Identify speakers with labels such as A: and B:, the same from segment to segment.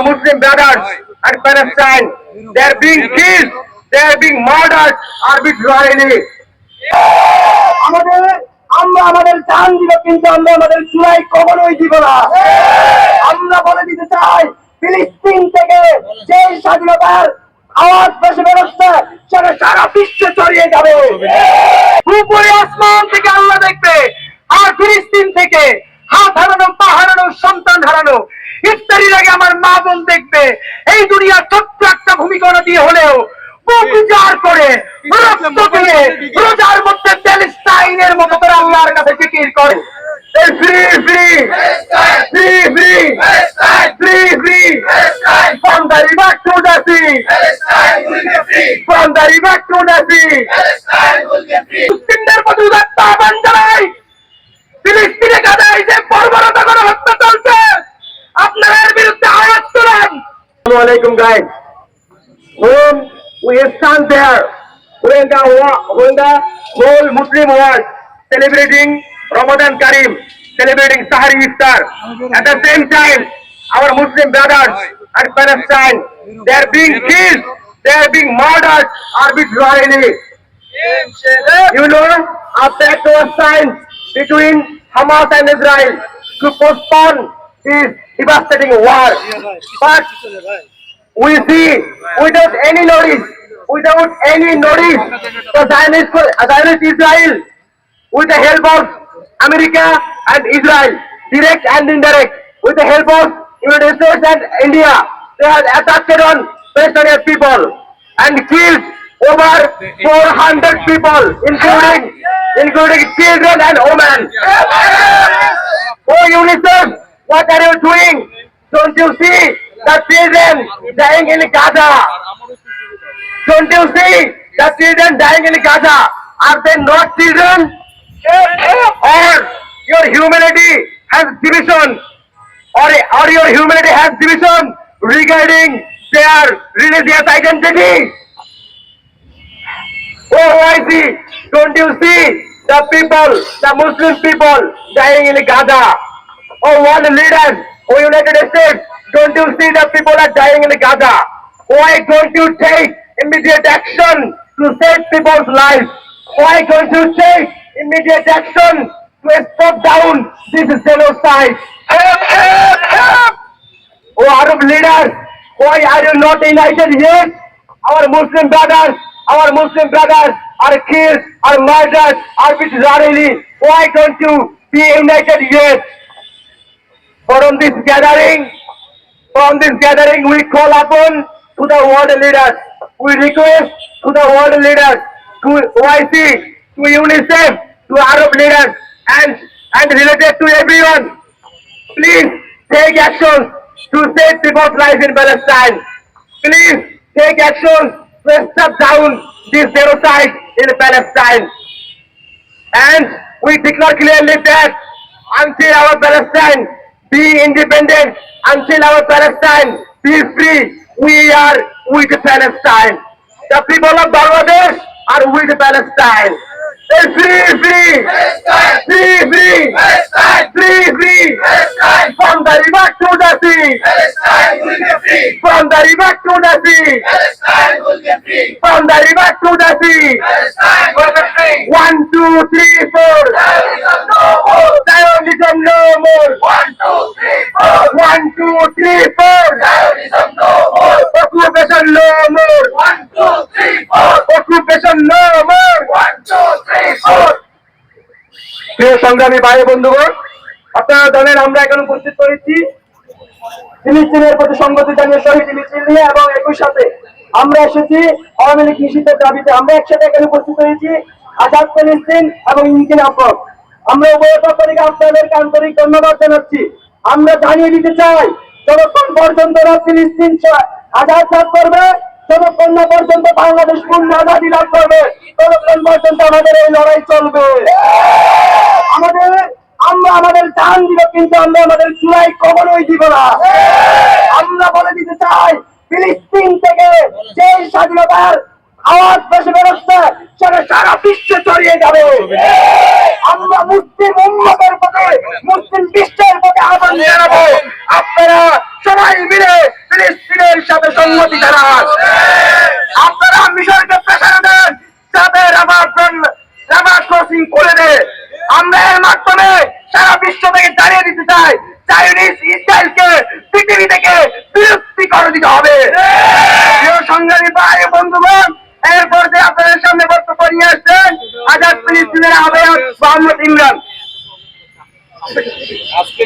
A: our Muslim brothers at Palestine. They are being killed, they are being murdered. Arbitrarily.
B: আমাদের আমরা আমাদের জান দিব কিন্তু আমরা আমাদের চূড়াই কখনোই দিব না। আমরা বলে দিতে চাই ফিলিস্তিন থেকে যে স্বাধীনতার আওয়াজ বেশি বেরোচ্ছে সেটা সারা বিশ্বে ছড়িয়ে যাবে। বুক করে রক্ত দিয়ে রোজার মধ্যে প্যালেস্টাইনের মতো করে আল্লাহর কাছে জিকির করে। Free free free free free free. from the river to the sea from the river to the sea মুসলিমদের প্রতি উদাত্ত আহ্বান জানাই ফিলিস্তিনে গাজায় যে বর্বরতা করে হত্যা চলছে আপনারা এর বিরুদ্ধে আওয়াজ তোলেন।
A: alaikum guys. When we stand there, when the, when the whole Muslim world celebrating Ramadan Karim, celebrating Sahari Iftar, at the same time, our Muslim brothers at Palestine, they are being killed, they are being murdered arbitrarily. You know, it was signed between Hamas and Israel to postpone this devastating war. But we see without any notice, without any notice, the Zionist, Zionist Israel, with the help of America and Israel, direct and indirect, with the help of United States and India, they have attacked on Palestinian people and killed over 400 people, including including children and women. Oh UNICEF, what are you doing? Don't you see the children dying in Gaza? Don't you see the children dying in Gaza? Are they not children? Or your humanity has division? Or, or your humanity has division regarding their religious identity? Oh, I see. Don't you see the people, the Muslim people dying in Gaza? Oh, one leader, oh, United States, don't you see that people are dying in Gaza? Why don't you take immediate action to save people's lives? Why don't you take immediate action to stop down this genocide? Oh, Arab leaders, why are you not united yet? Our Muslim brothers, our Muslim brothers are killed, are murdered are arbitrarily. Why don't you be united yet? From this gathering, from this gathering, we call upon to the world leaders. We request to the world leaders, to OIC, to UNICEF, to Arab leaders, and and related to everyone. Please take action to save people's lives in Palestine. Please take action to stop down this genocide in Palestine. And we declare clearly that until our Palestine be independent, until our Palestine be free, we are with Palestine. The people of Bangladesh are with Palestine. Hey, Free, free, free, free, free, free, from the river to the sea, from the river to the sea, from the river to the sea. One, two, three, four. Zionism no more. One, two, three, four. Occupation no more. Occupation সংগ্রামী ভাই বন্ধুগণ, আপনারা জানেন আমরা এখন উপস্থিত করেছি ফিলিস্তিনের প্রতি সংগতি জানিয়ে শহীদ মিছিল নিয়ে এবং একই সাথে আমরা এসেছি আওয়ামী লীগ নিষিদ্ধের দাবিতে। আমরা একসাথে এখানে উপস্থিত হয়েছি। আজাদ ফিলিস্তিন এবং ইনকিন আব্বাস আমরা উভয় থেকে আপনাদেরকে আন্তরিক ধন্যবাদ জানাচ্ছি। আমরা জানিয়ে দিতে চাই, যতক্ষণ পর্যন্ত ফিলিস্তিন আজাদ লাভ করবে, যতক্ষণ না পর্যন্ত বাংলাদেশ পূর্ণ আজাদি লাভ করবে, ততক্ষণ পর্যন্ত আমাদের এই লড়াই চলবে। প্রাণ দিব কিন্তু আমরা আমাদের চূড়াই কখনোই দিব না। আমরা বলে দিতে চাই, ফিলিস্তিন থেকে যে স্বাধীনতার আওয়াজ বেশি বেরোচ্ছে, সেটা সারা বিশ্বে ছড়িয়ে যাবে। আমরা মুসলিম উন্নতের পথে, মুসলিম বিশ্বের পথে আহ্বান জানাব আপনারা সবাই মিলে
B: ফিলিস্তিনের সাথে সম্মতি জানান ইমরান।
C: আজকে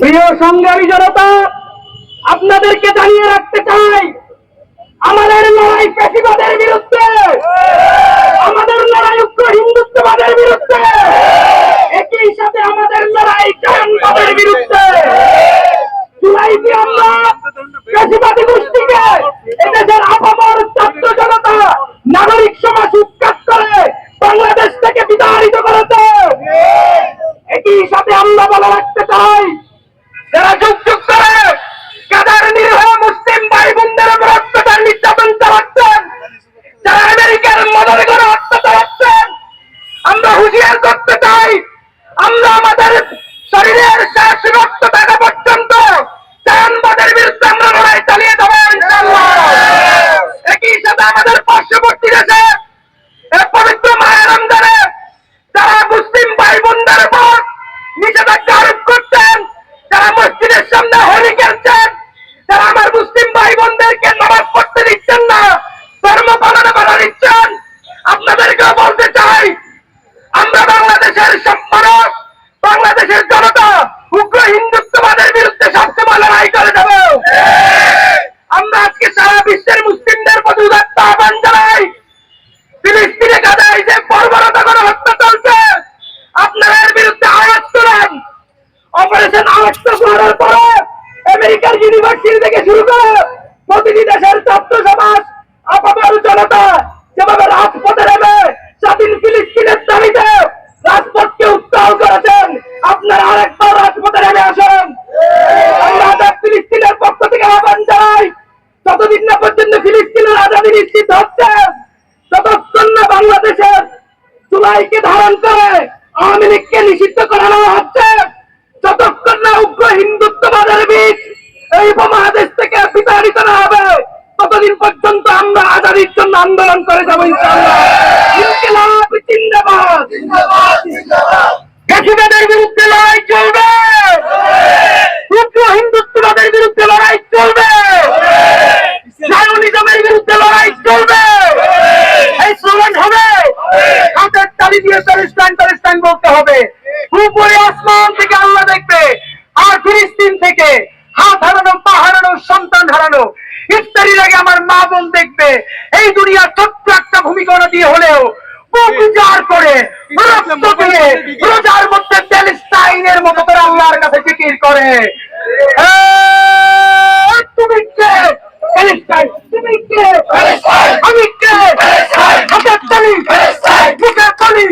B: প্রিয় সংগ্রামী জনতা আপনাদেরকে জানিয়ে রাখতে চাই আমাদের লড়াই পেশিবাদের বিরুদ্ধে আমাদের লড়াই উগ্র হিন্দুত্ববাদের বিরুদ্ধে একই সাথে আমাদের লড়াই জয়নবাদের বিরুদ্ধে। জুলাইতে আমরা বাংলাদেশের মানুষ বাংলাদেশের জনতা উগ্র হিন্দুত্ববাদের বিরুদ্ধে সবসময় লড়াই করে দেব আমরা আজকে সারা বিশ্বের মুসলিমদের প্রতি উদাত্ত আহ্বান জানাই, ফিলিস্তিনে কাদায় যে বর্বরতা করে হত্যা চলছে, আপনারা এর বিরুদ্ধে আওয়াজ তোলেন। অপারেশন আওয়াজ করার পরে আমেরিকার ইউনিভার্সিটি থেকে শুরু করে প্রতিটি দেশের ছাত্র সমাজ আপাতত জনতা আন্দোলন করে যাব ইনকিলাব বিরুদ্ধে লড়াই চলবে। হিন্দুত্ববাদের বিরুদ্ধে লড়াই চলবে। বিরুদ্ধে লড়াই চলবে। পরেও বুকজার করে রক্ত দিয়ে রোজার মধ্যে প্যালেস্টাইনের মতো করে আল্লাহর কাছে জিকির করে। হ্যাঁ, তুমি কে? প্যালেস্টাইন তুমি কে? আমি কে? হাতের তালি প্যালেস্টাইন তালি।